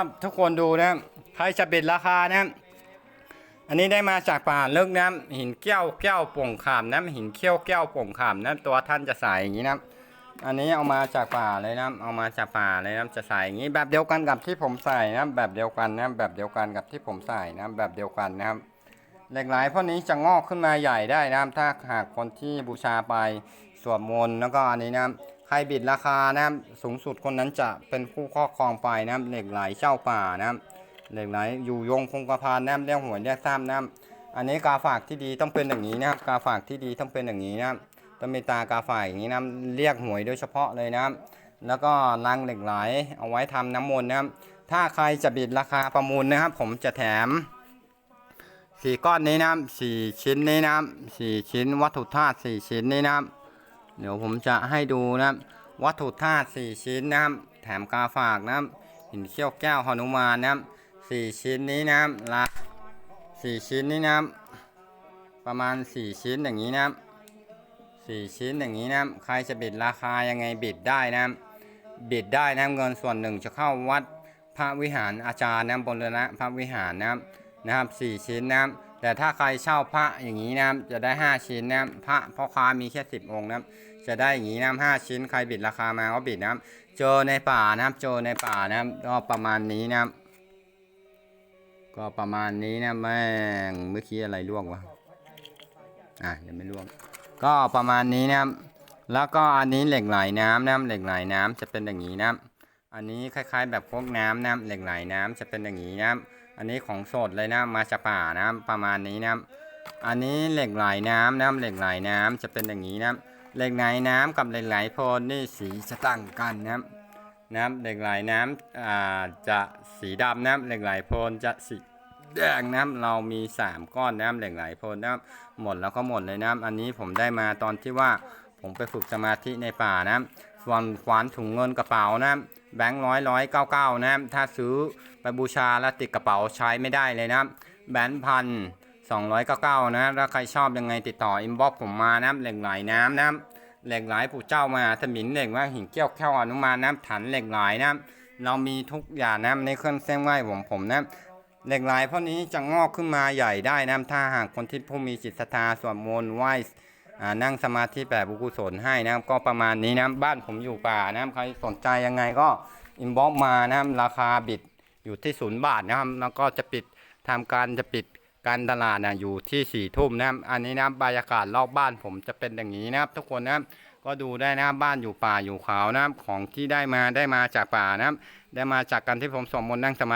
ครับทุกคนดูนะครับใครจะบิดราคานะอันนี้ได้มาจากป่าลึกนะครับหินเกี้ยวแก้วโป่งขามนะครับหินเขี้ยวแก้วโป่งขามนะครับตัวท่านจะใส่อย่างนี้นะอันนี้เอามาจากป่าเลยนะเอามาจากป่าเลยนะจะใส่อย่างนี้แบบเดียวกันกับที่ผมใส่นะแบบเดียวกันนะแบบเดียวกันกับที่ผมใส่นะแบบเดียวกันนะครับเหล็กไหลพวกนี้จะงอกขึ้นมาใหญ่ได้นะถ้าหากคนที่บูชาไปสวดมนต์แล้วก็อันนี้นะ ใครบิดราคานะครับสูงสุดคนนั้นจะเป็นผู้ครอบครองไปนะครับเหล็กไหลเจ้าป่านะครับเหล็กไหลอยู่ยงคงกระพานนะครับเรียกหวยเรียกซ้ำนะครับอันนี้กาฝากที่ดีต้องเป็นอย่างนี้นะครับกาฝากที่ดีต้องเป็นอย่างนี้นะครับต้องมีตากาฝากอย่างนี้นะครับเรียกหวยโดยเฉพาะเลยนะครับ แล้วก็ลังเหล็กไหลเอาไว้ทำน้ำมนต์นะครับ ถ้าใครจะบิดราคาประมูลนะครับ ผมจะแถมสี่ก้อนนี้นะครับสี่ชิ้นนี้นะครับสี่ชิ้นวัตถุธาตุสี่ชิ้นนี้นะครับ เดี๋ยวผมจะให้ดูนะครับวัตถุธาตุสี่ชิ้นนะครับ แถมกาฝากนะครับหินเขี้ยวแก้วหนุมานนะครับสี่ชิ้นนี้นะครับละสี่ชิ้นนี้นะครับ ประมาณสี่ชิ้นอย่างนี้นะครับสี่ชิ้นอย่างนี้นะครับ ใครจะบิดราคายังไงบิดได้นะครับบิดได้นะครับเงินส่วนหนึ่งจะเข้าวัดพระวิหารอาจารย์นะครับบนรณะพระวิหารนะครับนะครับสี่ชิ้นนะครับ แต่ถ้าใครเช่าพระอย่างนี้นะครับจะได้ห้าชิ้นนะครับพระพ่อค้ามีแค่สิบองค์นะครับจะได้อย่างนี้นะครับห้าชิ้นใครบิดราคามาก็บิดนะครับเจอในป่านะครับเจอในป่านะครับก็ประมาณนี้นะครับ ก็ประมาณนี้นะแม่งเมื่อกี้อะไรล่วงวะอะยังไม่ล่วง ก็ประมาณนี้นะครับ แล้วก็อันนี้เหล็กไหลน้ำนะเหล็กไหลน้ำจะเป็นอย่างนี้นะครับอันนี้คล้าย ๆ แบบพวกน้ำนะเหล็กไหลน้ำจะเป็นอย่างนี้นะครับ อันนี้ของสดเลยนะมาจากป่านะครับประมาณนี้นะอันนี้เหล็กไหลน้ำนะเหล็กไหลน้ำจะเป็นอย่างนี้นะเหล็กไหลน้ำกับเหล็กไหลโพนนี่สีจะต่างกันนะนะครับเหล็กไหลน้ำอ่าจะสีดำนะเหล็กไหลโพนจะสีแดงนะครับเรามี 3 ก้อนนะครับเหล็กไหลโพนนะหมดแล้วก็หมดเลยนะอันนี้ผมได้มาตอนที่ว่าผมไปฝึกสมาธิในป่านะครับส่วนขวานถุงเงินกระเป๋านะ แบงค์ร้อยร้อยเก้าเก้านะครับ ถ้าซื้อไปบูชาแล้วติดกระเป๋าใช้ไม่ได้เลยนะครับ แบงค์พัน299นะถ้าใครชอบยังไงติดต่ออินบ็อกผมมานะเหล็กไหลน้ำนะเหล็กไหลปู่เจ้ามาถมินเหล็กว่าหินเกี้ยวแค่วอนุมานนะถันเหล็กไหลนะเรามีทุกอย่างนะในเครื่องเส้นไหวผมผมนะเหล็กไหลพวกนี้จะงอกขึ้นมาใหญ่ได้นะถ้าหากคนที่ผู้มีจิตศรัทธาสวดมนต์ไหว้ นั่งสมาธิแบบบุกุศลให้นะครับ ก็ประมาณนี้นะบ้านผมอยู่ป่านะครับใครสนใจยังไงก็อินบ็อกมานะครับราคาบิดอยู่ที่ศูนย์บาทนะครับ แล้วก็จะปิดทำการจะปิดการตลาดนะอยู่ที่สี่ทุ่มนะครับอันนี้นะบรรยากาศรอบบ้านผมจะเป็นอย่างนี้นะครับ ทุกคนนะครับก็ดูได้นะบ้านอยู่ป่าอยู่เขานะครับของที่ได้มาได้มาจากป่านะครับได้มาจากการที่ผมสวดมนต์นั่งสมาธิ